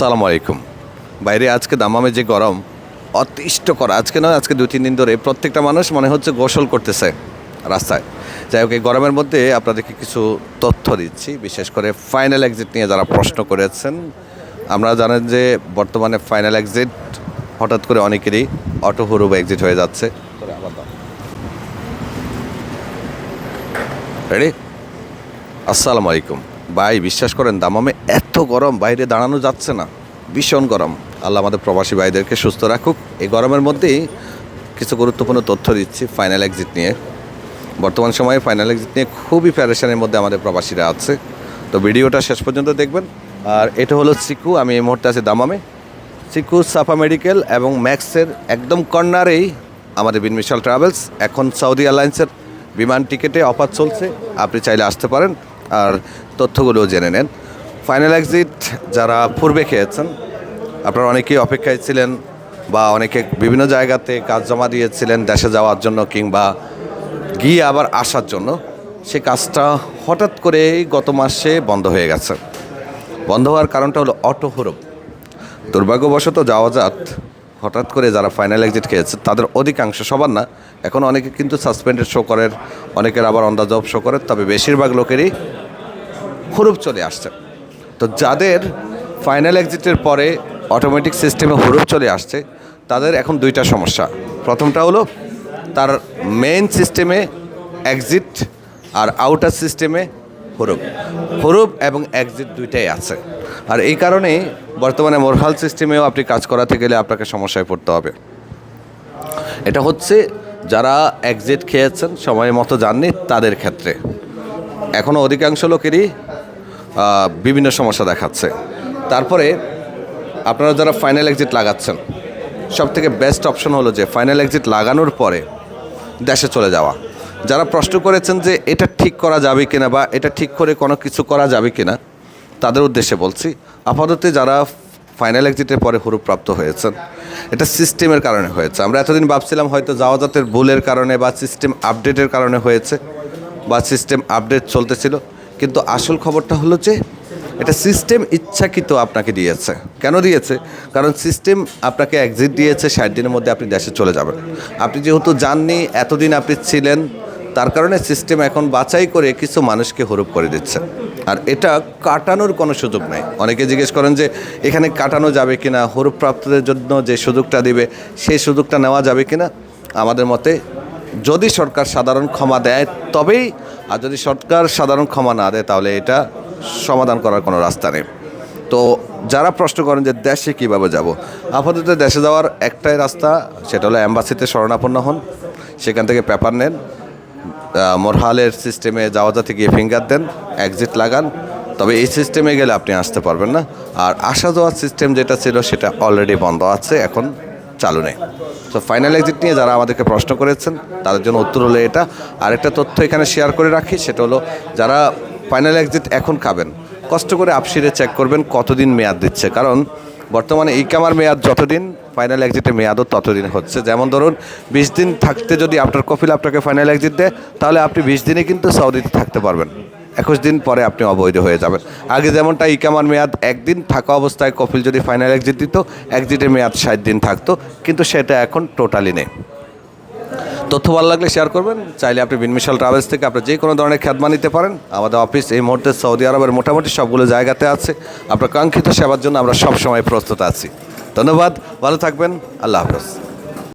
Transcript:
আসসালামু আলাইকুম। বাইরে আজকে দামামে যে গরম, অতিষ্ঠ করা। আজকে নয়, আজকে দু তিন দিন ধরে প্রত্যেকটা মানুষ মনে হচ্ছে গোসল করতেছে রাস্তায়। যাই হোক, এই গরমের মধ্যে আপনাদেরকে কিছু তথ্য দিচ্ছি। বিশেষ করে ফাইনাল এক্সিট নিয়ে যারা প্রশ্ন করেছেন, আমরা জানেন যে বর্তমানে ফাইনাল এক্সিট হঠাৎ করে অনেকেরই অটো হুরুব এক্সিট হয়ে যাচ্ছে। রেডি আসসালামু আলাইকুম। ভাই, বিশ্বাস করেন, দামামে এত গরম, বাইরে দাঁড়ানো যাচ্ছে না। ভীষণ গরম। আল্লাহ আমাদের প্রবাসী ভাইদেরকে সুস্থ রাখুক। এই গরমের মধ্যেই কিছু গুরুত্বপূর্ণ তথ্য দিচ্ছি ফাইনাল এক্সিট নিয়ে। বর্তমান সময়ে ফাইনাল এক্সিট নিয়ে খুবই প্যারেশানের মধ্যে আমাদের প্রবাসীরা আছে। তো ভিডিওটা শেষ পর্যন্ত দেখবেন। আর এটা হলো সিকু, আমি এই মুহূর্তে আছি দামামে। সিকু সাফা মেডিকেল এবং ম্যাক্সের একদম কর্নারেই আমাদের বিন মিশাল ট্রাভেলস। এখন সৌদি এয়ারলাইন্সের বিমান টিকেটে অফার চলছে। আপনি চাইলে আসতে পারেন। আর তথ্যগুলোও জেনে নেন। ফাইনাল এক্সিট যারা পূর্বে খেয়েছেন, আপনারা অনেকেই অপেক্ষায় ছিলেন বা অনেকে বিভিন্ন জায়গাতে কাজ জমা দিয়েছিলেন দেশে যাওয়ার জন্য কিংবা গিয়ে আবার আসার জন্য। সে কাজটা হঠাৎ করেই গত মাসে বন্ধ হয়ে গেছে। বন্ধ হওয়ার কারণটা হলো অটো হরব দুর্ভাগ্যবশত যাওয়াজাত হঠাৎ করে যারা ফাইনাল এক্সিট খেয়েছে, তাদের অধিকাংশ সবার না। এখন অনেকে কিন্তু সাসপেন্ডেড শো করেন, অনেকের আবার অন দ্য জব শো করে তবে বেশিরভাগ লোকেরই হুরুপ চলে আসছে। তো যাদের ফাইনাল এক্সিটের পরে অটোমেটিক সিস্টেমে হুরুপ চলে আসছে, তাদের এখন দুইটা সমস্যা। প্রথমটা হলো, তার মেইন সিস্টেমে এক্সিট আর আউটার সিস্টেমে হুরুপ। হরুপ এবং এক্সিট দুইটাই আছে। আর এই কারণেই বর্তমানে মোরহাল সিস্টেমেও আপনি কাজ করাতে গেলে আপনাকে সমস্যায় পড়তে হবে। এটা হচ্ছে, যারা এক্সিট খেয়েছেন, সময় মতো যাননি, তাদের ক্ষেত্রে। এখনও অধিকাংশ লোকেরই বিভিন্ন সমস্যা দেখাচ্ছে। তারপরে আপনারা যারা ফাইনাল এক্সিট লাগাচ্ছেন সব থেকে বেস্ট অপশন হলো যে ফাইনাল এক্সিট লাগানোর পরে দেশে চলে যাওয়া। যারা প্রশ্ন করেছেন যে এটা ঠিক করা যাবে কিনা বা এটা ঠিক করে কোনো কিছু করা যাবে কিনা, তাদের উদ্দেশ্যে বলছি, আপাতত যারা ফাইনাল এক্সিটের পরে হুরুপ্রাপ্ত হয়েছেন, এটা সিস্টেমের কারণে হয়েছে। আমরা এতদিন ভাবছিলাম হয়তো যাওয়া জাতের ভুলের কারণে বা সিস্টেম আপডেটের কারণে হয়েছে বা সিস্টেম আপডেট চলতেছিল। কিন্তু আসল খবরটা হলো যে এটা সিস্টেম ইচ্ছাকৃত আপনাকে দিয়েছে। কেন দিয়েছে? কারণ সিস্টেম আপনাকে এক্সিট দিয়েছে, ষাট দিনের মধ্যে আপনি দেশে চলে যাবেন। আপনি যেহেতু জাননি এতদিন আপনি ছিলেন, তার কারণে সিস্টেম এখন বাছাই করে কিছু মানুষকে হরুপ করে দিচ্ছে। আর এটা কাটানোর কোনো সুযোগ নাই। অনেকে জিজ্ঞেস করেন যে, এখানে কাটানো যাবে কিনা? হরুপ প্রাপ্তদের জন্য যে সুযোগটা দিবে, সেই সুযোগটা নেওয়া যাবে কিনা? আমাদের মতে যদি সরকার সাধারণ ক্ষমা দেয় তবেই, আর যদি সরকার সাধারণ ক্ষমা না দেয় তাহলে এটা সমাধান করার কোনো রাস্তা নেই। তো যারা প্রশ্ন করেন যে দেশে কীভাবে যাব, আপাতত দেশে যাওয়ার একটাই রাস্তা, সেটা হলো অ্যাম্বাসিতে শরণাপন্ন হন, সেখান থেকে পেপার নেন মোরহালের সিস্টেমে যাওয়া যাতে গিয়ে ফিঙ্গার দেন এক্সিট লাগান, তবে এই সিস্টেমে গেলে আপনি আসতে পারবেন না। আর আসা যাওয়ার সিস্টেম যেটা ছিল সেটা অলরেডি বন্ধ আছে, এখন চালু নেই। তো ফাইনাল এক্সিট নিয়ে যারা আমাদেরকে প্রশ্ন করেছেন, তাদের জন্য উত্তর হলো এটা। আরেকটা তথ্য এখানে শেয়ার করে রাখি, সেটা হলো যারা ফাইনাল এক্সিট এখন খাবেন, কষ্ট করে আপসিরে চেক করবেন কতদিন মেয়াদ দিচ্ছে। কারণ বর্তমানে এই কামার মেয়াদ যতদিন ফাইনাল এক্সিটের মেয়াদও ততদিন হচ্ছে। যেমন ধরুন, বিশ দিন থাকতে যদি আপনার কফিল আপনাকে ফাইনাল এক্সিট দেয়, তাহলে আপনি বিশ দিনে কিন্তু সৌদিতে থাকতে পারবেন। একুশ দিন পরে আপনি অবৈধ হয়ে যাবেন। আগে যেমনটা ইকামার মেয়াদ একদিন থাকা অবস্থায়, কপিল যদি ফাইনাল এক্সিট দিত এক্সিটের মেয়াদ ষাট দিন থাকতো, কিন্তু সেটা এখন টোটালি নেই। তথ্য ভালো লাগলে শেয়ার করবেন, চাইলে আপনি বিনমিশাল ট্রাভেলস থেকে আপনি যে কোনো ধরনের খ্যাতমা নিতে পারেন। আমাদের অফিস এই মুহূর্তে সৌদি আরবের মোটামুটি সবগুলো জায়গাতে আছে। আপনার কাঙ্ক্ষিত সেবার জন্য আমরা সবসময় প্রস্তুত আছি। ধন্যবাদ, ভালো থাকবেন, আল্লাহ হাফেজ।